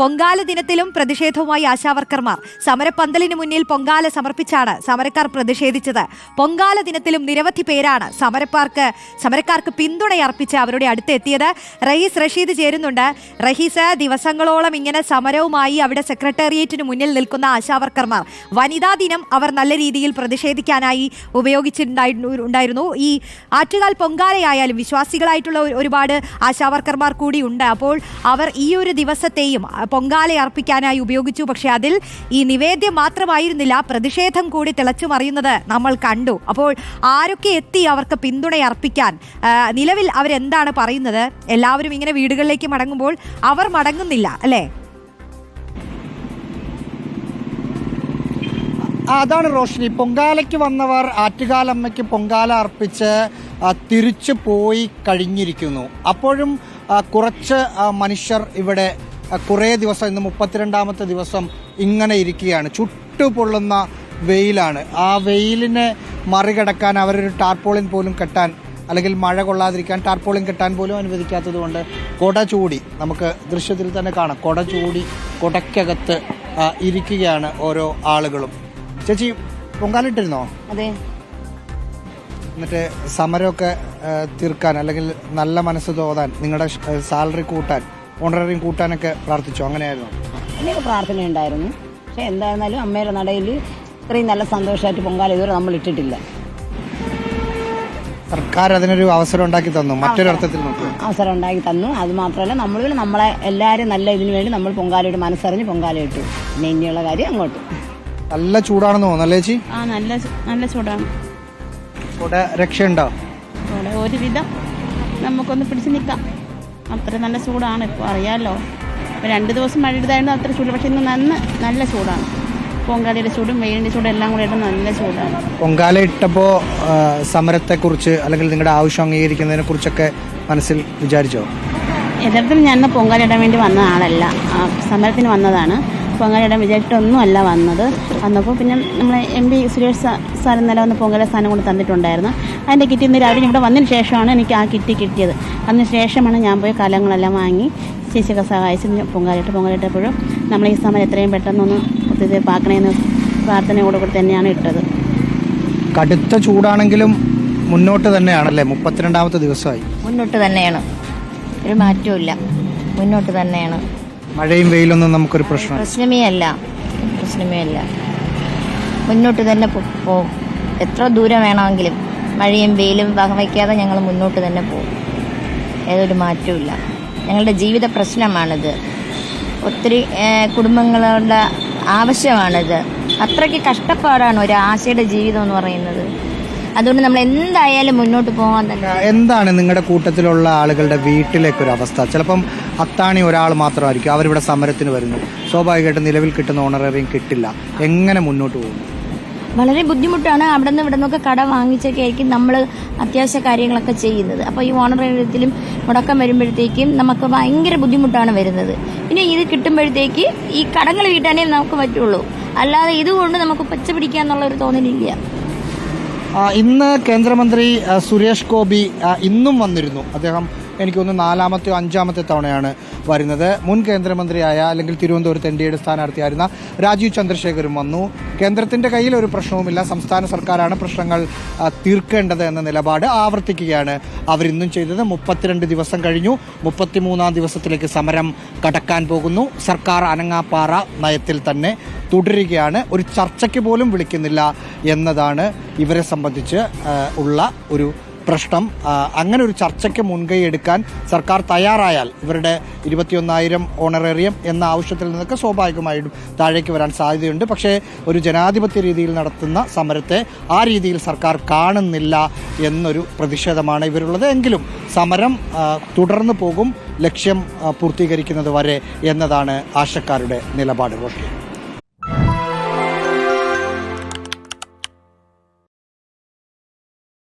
പൊങ്കാല ദിനത്തിലും പ്രതിഷേധവുമായി ആശാവർക്കർമാർ സമരപ്പന്തലിന് മുന്നിൽ പൊങ്കാല സമർപ്പിച്ചാണ് സമരക്കാർ പ്രതിഷേധിച്ചത്. പൊങ്കാല ദിനത്തിലും നിരവധി പേരാണ് സമരക്കാർക്ക് സമരക്കാർക്ക് പിന്തുണയർപ്പിച്ച് അവരുടെ അടുത്ത് എത്തിയത്. റഹീസ് റഷീദ് ചേരുന്നുണ്ട്. റഹീസ് ദിവസങ്ങളോളം ഇങ്ങനെ സമരവുമായി അവിടെ സെക്രട്ടേറിയറ്റിന് മുന്നിൽ നിൽക്കുന്ന ആശാവർക്കർമാർ വനിതാ ദിനം അവർ നല്ല രീതിയിൽ പ്രതിഷേധിക്കാനായി ഉപയോഗിച്ചിട്ടുണ്ടായിരുന്നു. ഈ ആറ്റുകാൽ പൊങ്കാലയായാലും വിശ്വാസികളായിട്ടുള്ള ഒരുപാട് ആശാവർക്കർമാർ കൂടി ഉണ്ട്. അപ്പോൾ അവർ ഈ ഒരു ദിവസത്തെയും പൊങ്കാല അർപ്പിക്കാനായി ഉപയോഗിച്ചു. പക്ഷെ അതിൽ ഈ നിവേദ്യം മാത്രമായിരുന്നില്ല. പ്രതിഷേധം കൂടി തിളച്ചു മറിയുന്നത് നമ്മൾ കണ്ടു. അപ്പോൾ ആരൊക്കെ എത്തി അവർക്ക് പിന്തുണ അർപ്പിക്കാൻ? നിലവിൽ അവരെന്താണ് പറയുന്നത്? എല്ലാവരും ഇങ്ങനെ വീടുകളിലേക്ക് മടങ്ങുമ്പോൾ അവർ മടങ്ങുന്നില്ല അല്ലേ? അതാണ് റോഷിനി. പൊങ്കാലയ്ക്ക് വന്നവർ ആറ്റുകാലമ്മയ്ക്ക് പൊങ്കാല അർപ്പിച്ച് തിരിച്ചു പോയി കഴിഞ്ഞിരിക്കുന്നു. അപ്പോഴും കുറച്ച് മനുഷ്യർ ഇവിടെ കുറേ ദിവസം ഇന്ന് മുപ്പത്തിരണ്ടാമത്തെ ദിവസം ഇങ്ങനെ ഇരിക്കുകയാണ്. ചുട്ടുപൊള്ളുന്ന വെയിലാണ്. ആ വെയിലിനെ മറികടക്കാൻ അവരൊരു ടാർപോളിൻ പോലും കെട്ടാൻ അല്ലെങ്കിൽ മഴ കൊള്ളാതിരിക്കാൻ ടാർപോളിൻ കെട്ടാൻ പോലും അനുവദിക്കാത്തത് കൊണ്ട് കൊട ചൂടി നമുക്ക് ദൃശ്യത്തിൽ തന്നെ കാണാം. കൊട ചൂടി കൊടയ്ക്കകത്ത് ഇരിക്കുകയാണ് ഓരോ ആളുകളും. ചേച്ചി പൊങ്കാലിട്ടിരുന്നോ? അതെ. എന്നിട്ട് സമരമൊക്കെ തീർക്കാൻ അല്ലെങ്കിൽ നല്ല മനസ്സ് തോന്നാൻ നിങ്ങളുടെ സാലറി കൂട്ടാൻ ഓണററിയും കൂട്ടാനൊക്കെ പ്രാർത്ഥിച്ചു? അങ്ങനെയായിരുന്നു? എനിക്ക് പ്രാർത്ഥന ഉണ്ടായിരുന്നു. പക്ഷെ എന്തായിരുന്നാലും അമ്മയുടെ നടയിൽ ഇത്രയും നല്ല സന്തോഷമായിട്ട് പൊങ്കാല ഇതുവരെ നമ്മൾ ഇട്ടിട്ടില്ല. സർക്കാർ അതിനൊരു അവസരം ഉണ്ടാക്കി തന്നു. മറ്റൊരു അർത്ഥത്തിൽ അവസരം ഉണ്ടാക്കി തന്നു. അത് മാത്രമല്ല നമ്മൾ നമ്മളെ എല്ലാവരും നല്ല ഇതിനു വേണ്ടി നമ്മൾ പൊങ്കാലയുടെ മനസ്സറിഞ്ഞ് പൊങ്കാല ഇട്ടു പിന്നെ ഇനിയുള്ള കാര്യം അങ്ങോട്ട്. നല്ല ചൂടാണെന്ന് തോന്നുന്നു അല്ലേ ചേച്ചി? ആ നല്ല നല്ല ചൂടാണ്. ഇവിടെ രക്ഷയുണ്ടോ? ഇവിടെ ഒരുവിധം നമുക്കൊന്ന് പിടിച്ച് നിൽക്കാം. അത്ര നല്ല ചൂടാണ് ഇപ്പോൾ അറിയാമല്ലോ ഇപ്പോൾ രണ്ട് ദിവസം മഴ എടുത്തായിരുന്നു അത്ര ചൂട് പക്ഷേ ഇന്ന് നന്ന നല്ല ചൂടാണ്. പൊങ്കാലയുടെ ചൂടും വെയിലിന്റെ ചൂടും എല്ലാം കൂടെ ആയിട്ട് നല്ല ചൂടാണ്. പൊങ്കാല ഇട്ടപ്പോൾ സമരത്തെക്കുറിച്ച് അല്ലെങ്കിൽ നിങ്ങളുടെ ആവശ്യം അംഗീകരിക്കുന്നതിനെ കുറിച്ചൊക്കെ മനസ്സിൽ വിചാരിച്ചോ? യഥാർത്ഥത്തിൽ ഞാൻ പൊങ്കാല ഇടാൻ വേണ്ടി വന്ന ആളല്ല. സമരത്തിന് വന്നതാണ്. പൊങ്കാലയിടാൻ വിചാരിച്ചിട്ടൊന്നും അല്ല വന്നത്. വന്നപ്പോൾ പിന്നെ നമ്മൾ എം പി സുരേഷ് സാർ ഇന്നലെ വന്ന് പൊങ്കാല സ്ഥാനം കൊണ്ട് തന്നിട്ടുണ്ടായിരുന്നു. അതിന്റെ കിറ്റ് ഇന്ന് രാവിലെ ഇവിടെ വന്നതിന് ശേഷമാണ് എനിക്ക് ആ കിറ്റ് കിട്ടിയത്. അതിന് ശേഷമാണ് ഞാൻ പോയി കലങ്ങളെല്ലാം വാങ്ങി ചേച്ചിയൊക്കെ സഹായിച്ച് ഞാൻ പൊങ്കാലിട്ട് പൊങ്കാലിട്ടപ്പോഴും നമ്മൾ ഈ സമയം എത്രയും പെട്ടെന്നൊന്ന് ഒത്തിരി പാക്കണേന്ന് പ്രാർത്ഥനയോട് കൂടി തന്നെയാണ് ഇട്ടത്. കടുത്ത ചൂടാണെങ്കിലും മുന്നോട്ട് തന്നെയാണല്ലേ? മുപ്പത്തിരണ്ടാമത്തെ ദിവസമായി. മുന്നോട്ട് തന്നെയാണ്. ഒരു മാറ്റവും ഇല്ല മുന്നോട്ട് തന്നെയാണ്. മഴയും വെയിലൊന്നും നമുക്കൊരു പ്രശ്നം. പ്രശ്നമേ അല്ല പ്രശ്നമേ അല്ല മുന്നോട്ട് തന്നെ പോകും എത്ര ദൂരം വേണമെങ്കിലും മഴയും വെയിലും വകവയ്ക്കാതെ ഞങ്ങൾ മുന്നോട്ട് തന്നെ പോകും. ഏതൊരു മാറ്റവും ഇല്ല ഞങ്ങളുടെ ജീവിത പ്രശ്നമാണിത്. ഒത്തിരി കുടുംബങ്ങളുടെ ആവശ്യമാണിത്. അത്രയ്ക്ക് കഷ്ടപ്പാടാണ് ഒരു ആശയുടെ ജീവിതം എന്ന് പറയുന്നത്. അതുകൊണ്ട് നമ്മൾ എന്തായാലും മുന്നോട്ട് പോകാൻ തന്നെ എന്താണ് നിങ്ങളുടെ കൂട്ടത്തിലുള്ള ആളുകളുടെ വീട്ടിലേക്കൊരു അവസ്ഥ ചിലപ്പം അത്താണി ഒരാൾ മാത്രമായിരിക്കും. അവരിവിടെ സമരത്തിന് വരുന്നു. സ്വാഭാവികമായിട്ടും നിലവിൽ കിട്ടുന്ന ഓണറേറിയം കിട്ടില്ല. എങ്ങനെ മുന്നോട്ട് പോകും? വളരെ ബുദ്ധിമുട്ടാണ് അവിടെ നിന്ന് ഇവിടെ നിന്നൊക്കെ കട വാങ്ങിച്ചൊക്കെ ആയിരിക്കും നമ്മൾ അത്യാവശ്യ കാര്യങ്ങളൊക്കെ ചെയ്യുന്നത്. അപ്പോൾ ഈ ഓണറേറിയത്തിലും മുടക്കം വരുമ്പോഴത്തേക്കും നമുക്ക് ഭയങ്കര ബുദ്ധിമുട്ടാണ് വരുന്നത്. പിന്നെ ഇത് കിട്ടുമ്പോഴത്തേക്ക് ഈ കടങ്ങൾ വീട്ടാനേ നമുക്ക് പറ്റുള്ളൂ. അല്ലാതെ ഇതുകൊണ്ട് നമുക്ക് പച്ച പിടിക്കാന്നുള്ള ഒരു തോന്നലില്ല. ഇന്ന് കേന്ദ്രമന്ത്രി സുരേഷ് ഗോപി ഇന്നും വന്നിരുന്നു. അദ്ദേഹം എനിക്ക് തോന്നുന്നു നാലാമത്തെയോ അഞ്ചാമത്തെ തവണയാണ് വരുന്നത്. മുൻ കേന്ദ്രമന്ത്രിയായ അല്ലെങ്കിൽ തിരുവനന്തപുരത്ത് എൻ ഡി എയുടെ സ്ഥാനാർത്ഥിയായിരുന്ന രാജീവ് ചന്ദ്രശേഖരും വന്നു. കേന്ദ്രത്തിന്റെ കയ്യിൽ ഒരു പ്രശ്നവുമില്ല. സംസ്ഥാന സർക്കാരാണ് പ്രശ്നങ്ങൾ തീർക്കേണ്ടത് എന്ന നിലപാട് ആവർത്തിക്കുകയാണ് അവരിന്നും ചെയ്തത്. മുപ്പത്തിരണ്ട് ദിവസം കഴിഞ്ഞു. മുപ്പത്തിമൂന്നാം ദിവസത്തിലേക്ക് സമരം കടക്കാൻ പോകുന്നു. സർക്കാർ അനങ്ങാപ്പാറ നയത്തിൽ തന്നെ തുടരുകയാണ്. ഒരു ചർച്ചയ്ക്ക് പോലും വിളിക്കുന്നില്ല എന്നതാണ് ഇവരെ സംബന്ധിച്ച് ഉള്ള ഒരു പ്രശ്നം. അങ്ങനെ ഒരു ചർച്ചയ്ക്ക് മുൻകൈ എടുക്കാൻ സർക്കാർ തയ്യാറായാൽ ഇവരുടെ ഇരുപത്തിയൊന്നായിരം ഓണറേറിയം എന്ന ആവശ്യത്തിൽ നിന്നൊക്കെ സ്വാഭാവികമായിട്ടും താഴേക്ക് വരാൻ സാധ്യതയുണ്ട്. പക്ഷേ ഒരു ജനാധിപത്യ രീതിയിൽ നടത്തുന്ന സമരത്തെ ആ രീതിയിൽ സർക്കാർ കാണുന്നില്ല എന്നൊരു പ്രതിഷേധമാണ് ഇവരുള്ളത്. എങ്കിലും സമരം തുടർന്നു പോകും ലക്ഷ്യം പൂർത്തീകരിക്കുന്നത് വരെ എന്നതാണ് ആശക്കാരുടെ നിലപാട്. റോഷ്നി